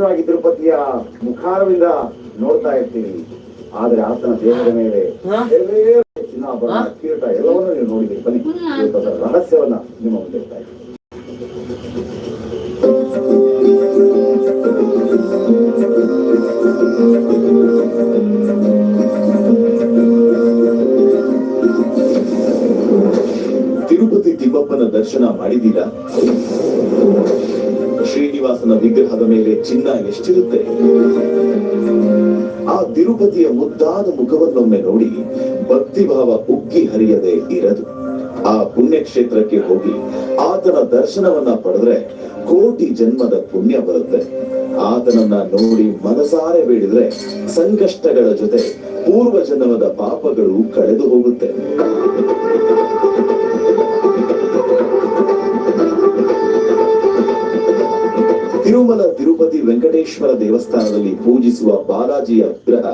ಸಹಸ್ರವಾಗಿ ತಿರುಪತಿಯ ಮುಖಾರವಿಂದ ನೋಡ್ತಾ ಇರ್ತೀನಿ ಆದ್ರೆ ಆತನ ದೇಹದ ಮೇಲೆ ಚಿನ್ನಾಭರಣ ಹಾ? ಎಲ್ಲವನ್ನೂ ನೀವು ನೋಡಿದ್ದೀರಿ ಬನ್ನಿ ರಹಸ್ಯವನ್ನ ನಿಮ್ಮ ಮುಂದೆ ಇರ್ತಾ. ತಿರುಪತಿ ತಿಮ್ಮಪ್ಪನ ದರ್ಶನ ಮಾಡಿದ್ದೀರಾ ಶ್ರೀನಿವಾಸನ ವಿಗ್ರಹದ ಮೇಲೆ ಚಿನ್ನ ಎಷ್ಟಿರುತ್ತೆ? ಆ ತಿರುಪತಿಯ ಮುದ್ದಾದ ಮುಖವನ್ನೊಮ್ಮೆ ನೋಡಿ ಭಕ್ತಿಭಾವ ಉಕ್ಕಿ ಹರಿಯದೆ ಇರದು. ಆ ಪುಣ್ಯಕ್ಷೇತ್ರಕ್ಕೆ ಹೋಗಿ ಆತನ ದರ್ಶನವನ್ನ ಪಡೆದ್ರೆ ಕೋಟಿ ಜನ್ಮದ ಪುಣ್ಯ ಬರುತ್ತೆ. ಆತನನ್ನ ನೋಡಿ ಮನಸಾರೆ ಬೇಡಿದ್ರೆ ಸಂಕಷ್ಟಗಳ ಜೊತೆ ಪೂರ್ವ ಜನ್ಮದ ಪಾಪಗಳು ಕಳೆದು ಹೋಗುತ್ತೆ. ತಿರುಮಲ ತಿರುಪತಿ ವೆಂಕಟೇಶ್ವರ ದೇವಸ್ಥಾನದಲ್ಲಿ ಪೂಜಿಸುವ ಬಾಲಾಜಿಯ ವಿಗ್ರಹ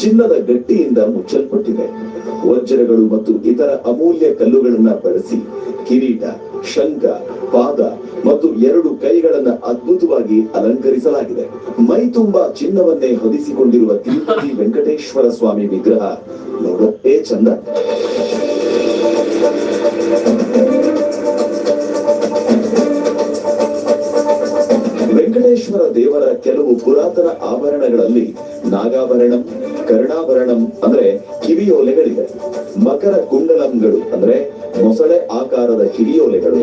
ಚಿನ್ನದ ಗಟ್ಟಿಯಿಂದ ಮುಚ್ಚಲ್ಪಟ್ಟಿದೆ. ವಜ್ರಗಳು ಮತ್ತು ಇತರ ಅಮೂಲ್ಯ ಕಲ್ಲುಗಳನ್ನ ಬಳಸಿ ಕಿರೀಟ, ಶಂಖ, ಪಾದ ಮತ್ತು ಎರಡು ಕೈಗಳನ್ನ ಅದ್ಭುತವಾಗಿ ಅಲಂಕರಿಸಲಾಗಿದೆ. ಮೈ ತುಂಬಾ ಚಿನ್ನವನ್ನೇ ಹೊದಿಸಿಕೊಂಡಿರುವ ತಿರುಪತಿ ವೆಂಕಟೇಶ್ವರ ಸ್ವಾಮಿ ವಿಗ್ರಹ ನೋಡೋದೇ ಚಂದ. ವೆಂಕಟೇಶ್ವರ ದೇವರ ಕೆಲವು ಪುರಾತನ ಆಭರಣಗಳಲ್ಲಿ ನಾಗಾಭರಣಂ, ಕರ್ಣಾಭರಣಂ, ಅಂದ್ರೆ ಕಿವಿಯೋಲೆಗಳಿವೆ ಮಕರ ಕುಂಡಲಂಗಳು, ಅಂದ್ರೆ ಮೊಸಳೆ ಆಕಾರದ ಕಿವಿಯೋಲೆಗಳು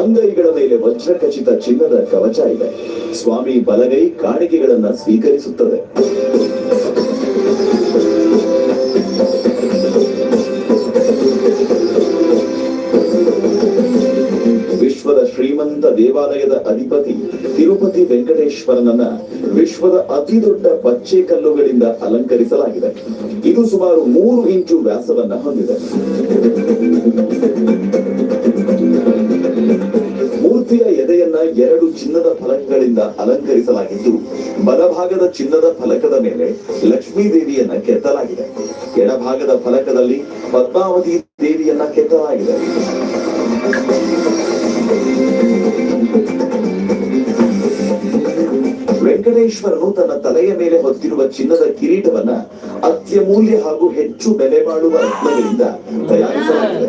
ಅಂಗೈಗಳ ಮೇಲೆ ವಜ್ರಖಚಿತ ಚಿನ್ನದ ಕವಚ ಇದೆ. ಸ್ವಾಮಿ ಬಲಗೈ ಕಾಣಿಕೆಗಳನ್ನ ಸ್ವೀಕರಿಸುತ್ತದೆ. ದೇವಾಲಯದ ಅಧಿಪತಿ ತಿರುಪತಿ ವೆಂಕಟೇಶ್ವರನನ್ನ ವಿಶ್ವದ ಅತಿ ದೊಡ್ಡ ಪಚ್ಚೆ ಕಲ್ಲುಗಳಿಂದ ಅಲಂಕರಿಸಲಾಗಿದೆ. ಇದು ಸುಮಾರು ಮೂರು ಇಂಚು ವ್ಯಾಸವನ್ನ ಹೊಂದಿದೆ. ಮೂರ್ತಿಯ ಎದೆಯನ್ನ ಎರಡು ಚಿನ್ನದ ಫಲಕಗಳಿಂದ ಅಲಂಕರಿಸಲಾಗಿದ್ದು, ಬಲಭಾಗದ ಚಿನ್ನದ ಫಲಕದ ಮೇಲೆ ಲಕ್ಷ್ಮೀ ದೇವಿಯನ್ನ ಕೆತ್ತಲಾಗಿದೆ. ಎಡಭಾಗದ ಫಲಕದಲ್ಲಿ ಪದ್ಮಾವತಿ ದೇವಿಯನ್ನ ಕೆತ್ತಲಾಗಿದೆ. ವೆಂಕಟೇಶ್ವರನು ತನ್ನ ತಲೆಯ ಮೇಲೆ ಹೊತ್ತಿರುವ ಚಿನ್ನದ ಕಿರೀಟವನ್ನ ಅತ್ಯಮೂಲ್ಯ ಹಾಗೂ ಹೆಚ್ಚು ಬೆಲೆ ಬಾಳುವ ರತ್ನಗಳಿಂದ ತಯಾರಿಸಲಾಗಿದೆ.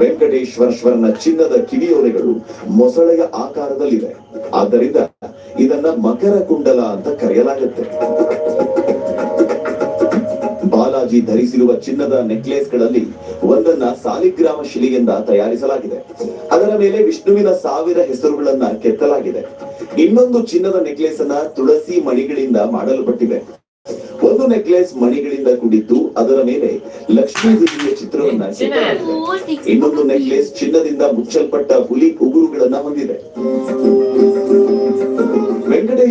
ವೆಂಕಟೇಶ್ವರಶ್ವರನ ಚಿನ್ನದ ಕಿವಿಯೋಲೆಗಳು ಮೊಸಳೆಯ ಆಕಾರದಲ್ಲಿವೆ. ಆದ್ದರಿಂದ ಇದನ್ನ ಮಕರ ಕುಂಡಲ ಅಂತ ಕರೆಯಲಾಗುತ್ತೆ. ಬಾಲಾಜಿ ಧರಿಸಿರುವ ಚಿನ್ನದ ನೆಕ್ಲೆಸ್ಗಳಲ್ಲಿ ಒಂದನ್ನ ಸಾಲಿಗ್ರಾಮ ಶಿಲೆಯಿಂದ ತಯಾರಿಸಲಾಗಿದೆ. ಅದರ ಮೇಲೆ ವಿಷ್ಣುವಿನ ಸಾವಿರ ಹೆಸರುಗಳನ್ನ ಕೆತ್ತಲಾಗಿದೆ. ಇನ್ನೊಂದು ಚಿನ್ನದ ನೆಕ್ಲೇಸ್ ಅನ್ನ ತುಳಸಿ ಮಣಿಗಳಿಂದ ಮಾಡಲ್ಪಟ್ಟಿದೆ. ಒಂದು ನೆಕ್ಲೆಸ್ ಮಣಿಗಳಿಂದ ಕೂಡಿದ್ದು ಅದರ ಮೇಲೆ ಲಕ್ಷ್ಮೀ ದೇವಿಯ ಚಿತ್ರವನ್ನ ಇನ್ನೊಂದು ನೆಕ್ಲೆಸ್ ಚಿನ್ನದಿಂದ ಮುಚ್ಚಲ್ಪಟ್ಟ ಹುಲಿ ಉಗುರುಗಳನ್ನ ಹೊಂದಿದೆ.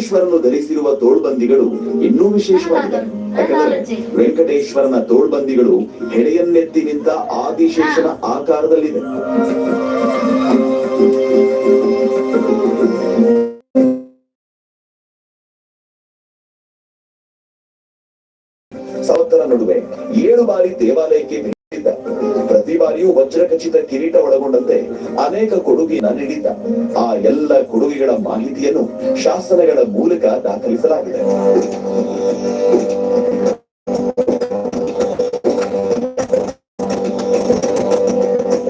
ವೆಂಕಟೇಶ್ವರನು ಧರಿಸಿರುವ ತೋಳ್ಬಂದಿಗಳು ಇನ್ನೂ ವಿಶೇಷವಾಗಿದೆ. ಯಾಕಂದ್ರೆ ವೆಂಕಟೇಶ್ವರನ ತೋಳ್ಬಂದಿಗಳು ಹೆಡೆಯನ್ನೆತ್ತಿ ನಿಂತ ಆದಿಶೇಷನ ಆಕಾರದಲ್ಲಿದೆ. ಸಹೋದರ ನಡುವೆ ಏಳು ಬಾರಿ ದೇವಾಲಯಕ್ಕೆ ಪ್ರತಿ ಬಾರಿಯೂ ವಜ್ರಖಚಿತ ಕಿರೀಟ ಒಳಗೊಂಡಂತೆ ಅನೇಕ ಕೊಡುಗೆಯನ್ನ ನೀಡಿದ್ದ. ಆ ಎಲ್ಲ ಕೊಡುಗೆಗಳ ಮಾಹಿತಿಯನ್ನು ಶಾಸನಗಳ ಮೂಲಕ ದಾಖಲಿಸಲಾಗಿದೆ.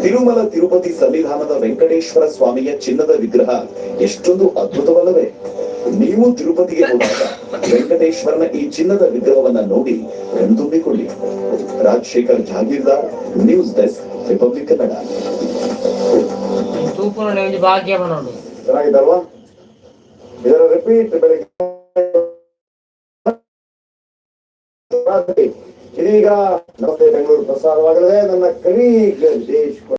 ತಿರುಮಲ ತಿರುಪತಿ ಸನ್ನಿಧಾನದ ವೆಂಕಟೇಶ್ವರ ಸ್ವಾಮಿಯ ಚಿನ್ನದ ವಿಗ್ರಹ ಎಷ್ಟೊಂದು ಅದ್ಭುತವಲ್ಲವೇ. ನೀವು ತಿರುಪತಿಗೆ ಹೋದಾಗ ವೆಂಕಟೇಶ್ವರನ ಈ ಚಿನ್ನದ ವಿಗ್ರಹವನ್ನ ನೋಡಿ ಕಣ್ತುಂಬಿಕೊಳ್ಳಿ Rajashekhar Jagirdar news desk Republic Kannada. ಇದರ ರಿಪೀಟ್ ಬೆಳಗ್ಗೆ. ಇದೀಗ ನಮಸ್ತೆ ಬೆಂಗಳೂರು ಪ್ರಸಾರವಾಗಲಿದೆ. ನನ್ನ ಕವಿ ದೇಶ್